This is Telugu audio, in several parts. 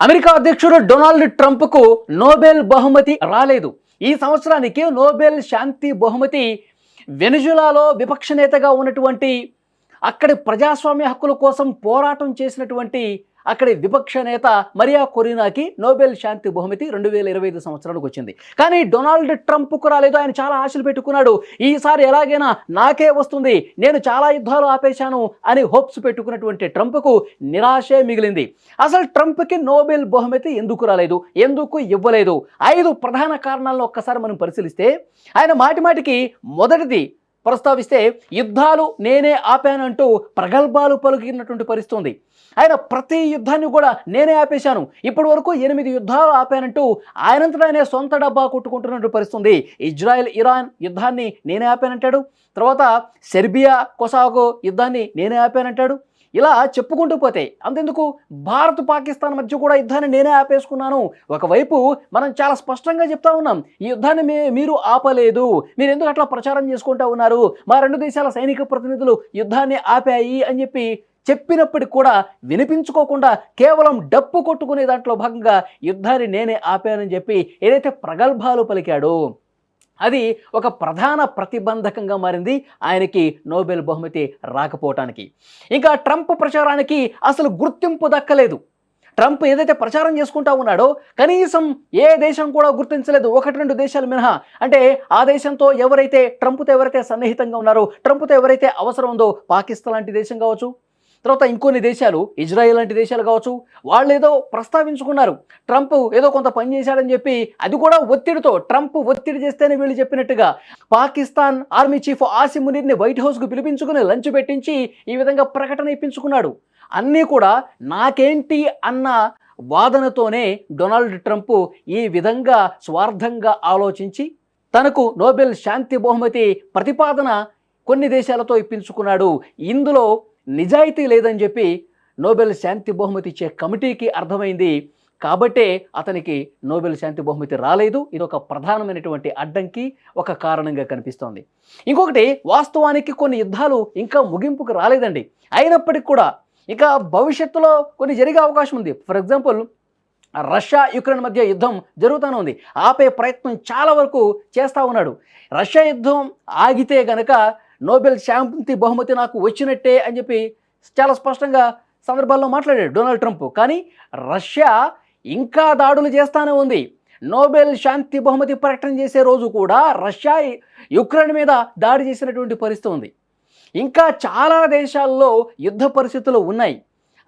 అమెరికా అధ్యక్షుడు డొనాల్డ్ ట్రంప్కు నోబెల్ బహుమతి రాలేదు. ఈ సంవత్సరానికి నోబెల్ శాంతి బహుమతి వెనుజులాలో విపక్ష నేతగా ఉన్నటువంటి అక్కడి ప్రజాస్వామ్య హక్కుల కోసం పోరాటం చేసినటువంటి అక్కడి విపక్ష నేత మరియా కొరినాకి నోబెల్ శాంతి బహుమతి రెండు వేల ఇరవై ఐదు సంవత్సరానికి వచ్చింది. కానీ డొనాల్డ్ ట్రంప్కు రాలేదు. ఆయన చాలా ఆశలు పెట్టుకున్నాడు. ఈసారి ఎలాగైనా నాకే వస్తుంది. నేను చాలా యుద్ధాలు ఆపేశాను అని హోప్స్ పెట్టుకున్నటువంటి ట్రంప్కు నిరాశే మిగిలింది. అసలు ట్రంప్కి నోబెల్ బహుమతి ఎందుకు రాలేదు? ఎందుకు ఇవ్వలేదు? ఐదు ప్రధాన కారణాలను ఒక్కసారి మనం పరిశీలిస్తే ఆయన మాటి మాటికి మొదటిది ప్రస్తావిస్తే యుద్ధాలు నేనే ఆపానంటూ ప్రగల్భాలు పలుకినటువంటి పరిస్థితి ఉంది ఆయన ప్రతి యుద్ధాన్ని కూడా నేనే ఆపేశాను. ఇప్పటి వరకు ఎనిమిది యుద్ధాలు ఆపానంటూ ఆయనంతటా ఆయన సొంత డబ్బా కొట్టుకుంటున్నట్టు పరిస్థితుంది. ఇజ్రాయెల్ ఇరాన్ యుద్ధాన్ని నేనే ఆపానంటాడు. తర్వాత సెర్బియా కొసాగో యుద్ధాన్ని నేనే ఆపానంటాడు. ఇలా చెప్పుకుంటూ పోతే అంతెందుకు? భారత్ పాకిస్తాన్ మధ్య కూడా యుద్ధాన్ని నేనే ఆపేసుకున్నాను. ఒకవైపు మనం చాలా స్పష్టంగా చెప్తా ఉన్నాం ఈ యుద్ధాన్ని మే మీరు ఆపలేదు. మీరు ఎందుకు అట్లా ప్రచారం చేసుకుంటా ఉన్నారు? మా రెండు దేశాల సైనిక ప్రతినిధులు యుద్ధాన్ని ఆపాయి అని చెప్పి చెప్పినప్పటికి కూడా వినిపించుకోకుండా కేవలం డప్పు కొట్టుకునే దాంట్లో భాగంగా యుద్ధాన్ని నేనే ఆపానని చెప్పి ఏదైతే ప్రగల్భాలు పలికాడో అది ఒక ప్రధాన ప్రతిబంధకంగా మారింది ఆయనకి నోబెల్ బహుమతి రాకపోవటానికి. ఇంకా ట్రంప్ ప్రచారానికి అసలు గుర్తింపు దక్కలేదు. ట్రంప్ ఏదైతే ప్రచారం చేసుకుంటా ఉన్నాడో కనీసం ఏ దేశం కూడా గుర్తించలేదు. ఒకటి రెండు దేశాలు మినహా. అంటే ఆ దేశంతో ఎవరైతే ట్రంప్తో ఎవరైతే సన్నిహితంగా ఉన్నారో ట్రంప్తో ఎవరైతే అవసరం ఉందో పాకిస్తాన్ లాంటి దేశం కావచ్చు తర్వాత ఇంకొన్ని దేశాలు ఇజ్రాయెల్ లాంటి దేశాలు కావచ్చు వాళ్ళు ఏదో ప్రస్తావించుకున్నారు. ట్రంప్ ఏదో కొంత పని చేశాడని చెప్పి అది కూడా ఒత్తిడితో ట్రంప్ ఒత్తిడి చేస్తేనే వీళ్ళు చెప్పినట్టుగా పాకిస్తాన్ ఆర్మీ చీఫ్ ఆసిమ్ మునీర్ని వైట్ హౌస్కు పిలిపించుకుని లంచ్ పెట్టించి ఈ విధంగా ప్రకటన ఇప్పించుకున్నాడు. అన్నీ కూడా నాకేంటి అన్న వాదనతోనే డొనాల్డ్ ట్రంప్ ఈ విధంగా స్వార్థంగా ఆలోచించి తనకు నోబెల్ శాంతి బహుమతి ప్రతిపాదన కొన్ని దేశాలతో ఇప్పించుకున్నాడు. ఇందులో నిజాయితీ లేదని చెప్పి నోబెల్ శాంతి బహుమతి ఇచ్చే కమిటీకి అర్థమైంది. కాబట్టే అతనికి నోబెల్ శాంతి బహుమతి రాలేదు. ఇది ఒక ప్రధానమైనటువంటి అడ్డంకి ఒక కారణంగా కనిపిస్తోంది. ఇంకొకటి వాస్తవానికి కొన్ని యుద్ధాలు ఇంకా ముగింపుకు రాలేదండి. అయినప్పటికీ కూడా ఇక భవిష్యత్తులో కొన్ని జరిగే అవకాశం ఉంది. ఫర్ ఎగ్జాంపుల్ రష్యా యుక్రెయిన్ మధ్య యుద్ధం జరుగుతూనే ఉంది. ఆపే ప్రయత్నం చాలా వరకు చేస్తూ ఉన్నాడు. రష్యా యుద్ధం ఆగితే గనక నోబెల్ శాంతి బహుమతి నాకు వచ్చినట్టే అని చెప్పి చాలా స్పష్టంగా సందర్భాల్లో మాట్లాడాడు డొనాల్డ్ ట్రంప్. కానీ రష్యా ఇంకా దాడులు చేస్తానే ఉంది. నోబెల్ శాంతి బహుమతి ప్రకటన చేసే రోజు కూడా రష్యా యుక్రెయిన్ మీద దాడి చేసినటువంటి పరిస్థితి ఉంది. ఇంకా చాలా దేశాల్లో యుద్ధ పరిస్థితులు ఉన్నాయి.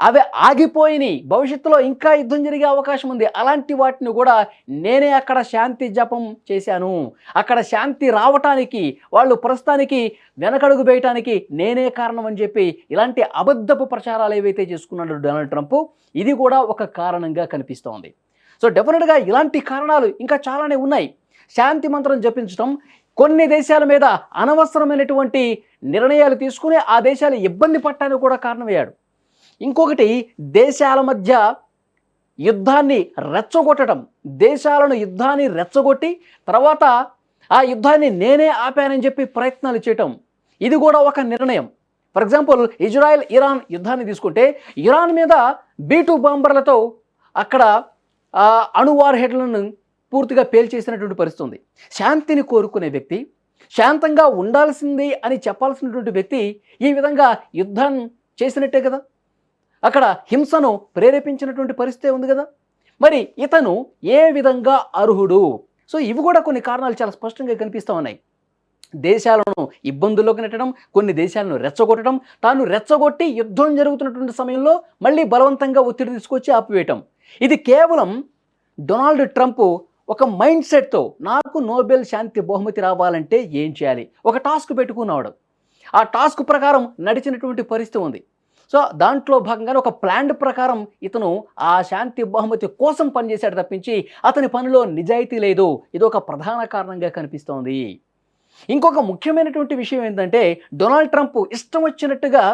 అవి ఆగిపోయినాయి. భవిష్యత్తులో ఇంకా యుద్ధం జరిగే అవకాశం ఉంది. అలాంటి వాటిని కూడా నేనే అక్కడ శాంతి జపం చేశాను. అక్కడ శాంతి రావటానికి వాళ్ళు ప్రస్తుతానికి వెనకడుగు వేయటానికి నేనే కారణం అని చెప్పి ఇలాంటి అబద్ధపు ప్రచారాలు ఏవైతే చేసుకున్నాడు డొనాల్డ్ ట్రంప్ ఇది కూడా ఒక కారణంగా కనిపిస్తోంది. సో డెఫినెట్గా ఇలాంటి కారణాలు ఇంకా చాలానే ఉన్నాయి. శాంతి మంత్రం జపించడం కొన్ని దేశాల మీద అనవసరమైనటువంటి నిర్ణయాలు తీసుకుని ఆ దేశాలు ఇబ్బంది పట్టడానికి కూడా కారణమయ్యాడు. ఇంకొకటి దేశాల మధ్య యుద్ధాన్ని రెచ్చగొట్టడం. దేశాలను యుద్ధాన్ని రెచ్చగొట్టి తర్వాత ఆ యుద్ధాన్ని నేనే ఆపానని చెప్పి ప్రయత్నాలు చేయటం. ఇది కూడా ఒక నిర్ణయం. ఫర్ ఎగ్జాంపుల్ ఇజ్రాయెల్ ఇరాన్ యుద్ధాన్ని తీసుకుంటే ఇరాన్ మీద బీటు బాంబర్లతో అక్కడ అణు వార్ హెడ్లను పూర్తిగా పేల్చేసినటువంటి పరిస్థితి ఉంది శాంతిని కోరుకునే వ్యక్తి శాంతంగా ఉండాల్సింది అని చెప్పాల్సినటువంటి వ్యక్తి ఈ విధంగా యుద్ధం చేసినట్టే కదా? అక్కడ హింసను ప్రేరేపించినటువంటి పరిస్థితి ఉంది కదా. మరి ఇతను ఏ విధంగా అర్హుడు? సో ఇవి కూడా కొన్ని కారణాలు చాలా స్పష్టంగా కనిపిస్తూ ఉన్నాయి. దేశాలను ఇబ్బందుల్లోకి నెట్టడం కొన్ని దేశాలను రెచ్చగొట్టడం తాను రెచ్చగొట్టి యుద్ధం జరుగుతున్నటువంటి సమయంలో మళ్ళీ బలవంతంగా ఒత్తిడి తీసుకొచ్చి ఆపివేయటం. ఇది కేవలం డొనాల్డ్ ట్రంప్ ఒక మైండ్ సెట్తో నాకు నోబెల్ శాంతి బహుమతి రావాలంటే ఏం చేయాలి? ఒక టాస్క్ పెట్టుకున్నాడు ఆ టాస్క్ ప్రకారం నడిచినటువంటి పరిస్థితి ఉంది. సో దాంట్లో భాగంగానే ఒక ప్లాన్ ప్రకారం ఇతను ఆ శాంతి బహుమతి కోసం పనిచేశాడు తప్పించి అతని పనిలో నిజాయితీ లేదు. ఇది ఒక ప్రధాన కారణంగా కనిపిస్తోంది. ఇంకొక ముఖ్యమైనటువంటి విషయం ఏంటంటే డొనాల్డ్ ట్రంప్ ఇష్టం వచ్చినట్టుగా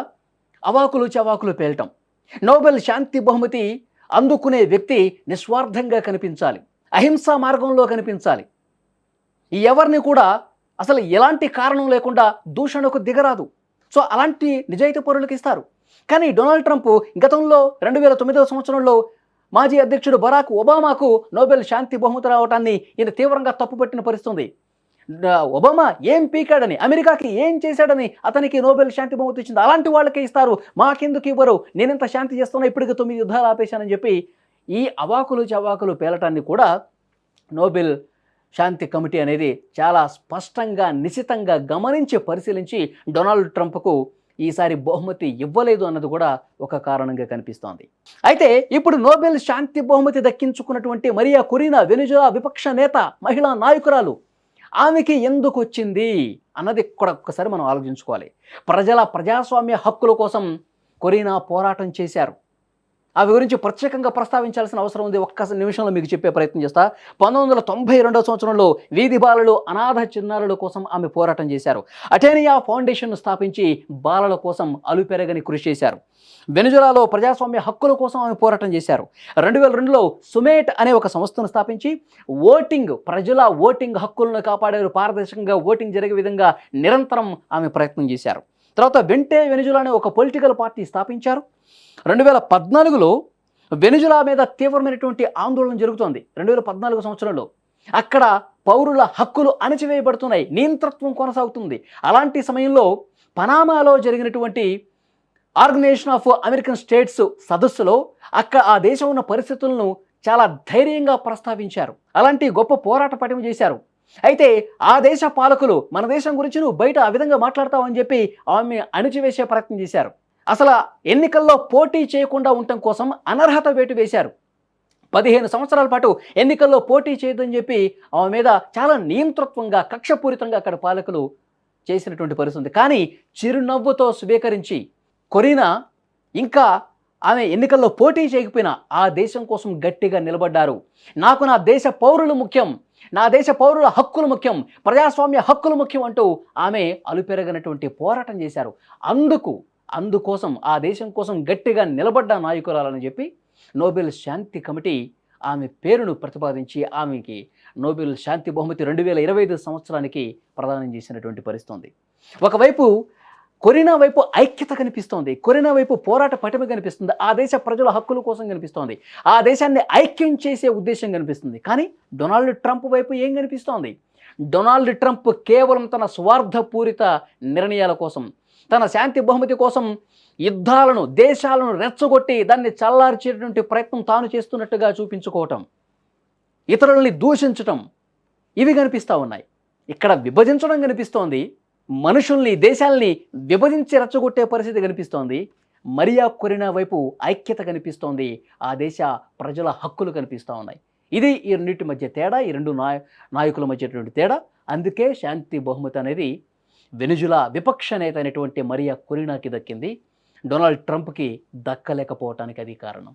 అవాకులు చవాకులు పేలటం నోబెల్ శాంతి బహుమతి అందుకునే వ్యక్తి నిస్వార్థంగా కనిపించాలి. అహింసా మార్గంలో కనిపించాలి. ఎవరిని కూడా అసలు ఎలాంటి కారణం లేకుండా దూషణకు దిగరాదు. సో అలాంటి నిజాయితీ పౌరులకు ఇస్తారు. కానీ డొనాల్డ్ ట్రంప్ గతంలో రెండు వేల తొమ్మిదవ సంవత్సరంలో మాజీ అధ్యక్షుడు బరాక్ ఒబామాకు నోబెల్ శాంతి బహుమతి రావటాన్ని ఈయన తీవ్రంగా తప్పుపట్టిన పరిస్థితుంది. ఒబామా ఏం పీకాడని అమెరికాకి ఏం చేశాడని అతనికి నోబెల్ శాంతి బహుమతి ఇచ్చింది. అలాంటి వాళ్ళకే ఇస్తారు. మాకెందుకు ఇవ్వరు? నేనెంత శాంతి చేస్తున్నా ఇప్పటికి తొమ్మిది యుద్ధాలు ఆపేశానని చెప్పి ఈ అవాకులు చవాకులు పేలటాన్ని కూడా నోబెల్ శాంతి కమిటీ అనేది చాలా స్పష్టంగా నిశితంగా గమనించి పరిశీలించి డొనాల్డ్ ట్రంప్కు ఈసారి బహుమతి ఇవ్వలేదు అన్నది కూడా ఒక కారణంగా కనిపిస్తోంది. అయితే ఇప్పుడు నోబెల్ శాంతి బహుమతి దక్కించుకున్నటువంటి మరియా కొరీనా వెనుజులా విపక్ష నేత మహిళా నాయకురాలు ఆమెకి ఎందుకు వచ్చింది అన్నది ఇక్కడ ఒక్కసారి మనం ఆలోచించుకోవాలి. ప్రజల ప్రజాస్వామ్య హక్కుల కోసం కొరీనా పోరాటం చేశారు. అవి గురించి ప్రత్యేకంగా ప్రస్తావించాల్సిన అవసరం ఉంది. ఒక్క నిమిషంలో మీకు చెప్పే ప్రయత్నం చేస్తా. పంతొమ్మిది వందల తొంభై రెండవ సంవత్సరంలో వీధి బాలలు అనాథ చిన్నారుల కోసం ఆమె పోరాటం చేశారు. అటేనియా ఫౌండేషన్ను స్థాపించి బాలల కోసం అలుపెరగని కృషి చేశారు. వెనుజులాలో ప్రజాస్వామ్య హక్కుల కోసం ఆమె పోరాటం చేశారు. రెండు వేల రెండులో సుమేట్ అనే ఒక సంస్థను స్థాపించి ఓటింగ్ ప్రజల ఓటింగ్ హక్కులను కాపాడారు. పారదర్శకంగా ఓటింగ్ జరిగే విధంగా నిరంతరం ఆమె ప్రయత్నం చేశారు. తర్వాత వెంటే వెనుజులా అనే ఒక పొలిటికల్ పార్టీ స్థాపించారు. రెండు వేల పద్నాలుగులో వెనుజులా మీద తీవ్రమైనటువంటి ఆందోళన జరుగుతోంది. రెండు వేల పద్నాలుగు సంవత్సరంలో అక్కడ పౌరుల హక్కులు అణచివేయబడుతున్నాయి. నియంతృత్వం కొనసాగుతుంది. అలాంటి సమయంలో పనామాలో జరిగినటువంటి ఆర్గనైజేషన్ ఆఫ్ అమెరికన్ స్టేట్స్ సదస్సులో అక్కడ ఆ దేశం ఉన్న పరిస్థితులను చాలా ధైర్యంగా ప్రస్తావించారు. అలాంటి గొప్ప పోరాట పటిమ చేశారు. అయితే ఆ దేశ పాలకులు మన దేశం గురించి నువ్వు బయట ఆ విధంగా మాట్లాడతావని చెప్పి ఆమె అణిచివేసే ప్రయత్నం చేశారు. అసలు ఎన్నికల్లో పోటీ చేయకుండా ఉండటం కోసం అనర్హత వేటు వేశారు. పదిహేను సంవత్సరాల పాటు ఎన్నికల్లో పోటీ చేయదని చెప్పి ఆమె మీద చాలా నియంతృత్వంగా కక్షపూరితంగా అక్కడ పాలకులు చేసినటువంటి పరిస్థితి కానీ చిరునవ్వుతో స్వీకరించి కొరీనా ఇంకా ఆమె ఎన్నికల్లో పోటీ చేయకపోయినా ఆ దేశం కోసం గట్టిగా నిలబడ్డారు. నాకు నా దేశ పౌరులు ముఖ్యం నా దేశ పౌరుల హక్కులు ముఖ్యం ప్రజాస్వామ్య హక్కులు ముఖ్యం అంటూ ఆమె అలుపెరగనటువంటి పోరాటం చేశారు. అందుకు అందుకోసం ఆ దేశం కోసం గట్టిగా నిలబడ్డ నాయకురాలని చెప్పి నోబెల్ శాంతి కమిటీ ఆమె పేరును ప్రతిపాదించి ఆమెకి నోబెల్ శాంతి బహుమతి రెండు వేల ఇరవై ఐదు సంవత్సరానికి ప్రదానం చేసినటువంటి పరిస్థితుంది. ఒకవైపు కొరినా వైపు ఐక్యత కనిపిస్తోంది. కొరినా వైపు పోరాట పటిమ కనిపిస్తుంది. ఆ దేశ ప్రజల హక్కుల కోసం కనిపిస్తోంది. ఆ దేశాన్ని ఐక్యం చేసే ఉద్దేశం కనిపిస్తుంది. కానీ డొనాల్డ్ ట్రంప్ వైపు ఏం కనిపిస్తోంది? డొనాల్డ్ ట్రంప్ కేవలం తన స్వార్థపూరిత నిర్ణయాల కోసం తన శాంతి బహుమతి కోసం యుద్ధాలను దేశాలను రెచ్చగొట్టి దాన్ని చల్లార్చేటువంటి ప్రయత్నం తాను చేస్తున్నట్టుగా చూపించుకోవటం ఇతరులని దూషించటం ఇవి కనిపిస్తూ ఉన్నాయి. ఇక్కడ విభజించడం కనిపిస్తోంది. మనుషుల్ని దేశాల్ని విభజించి రెచ్చగొట్టే పరిస్థితి కనిపిస్తోంది. మరియా కొరినా వైపు ఐక్యత కనిపిస్తోంది. ఆ దేశ ప్రజల హక్కులు కనిపిస్తూ ఉన్నాయి. ఇది ఈ రెండింటి మధ్య తేడా ఈ రెండు నాయ నాయకుల మధ్యటువంటి తేడా. అందుకే శాంతి బహుమతి అనేది వెనుజులా విపక్ష నేత అయినటువంటి మరియా కొరినాకి దక్కింది. డొనాల్డ్ ట్రంప్కి దక్కలేకపోవటానికి అది కారణం.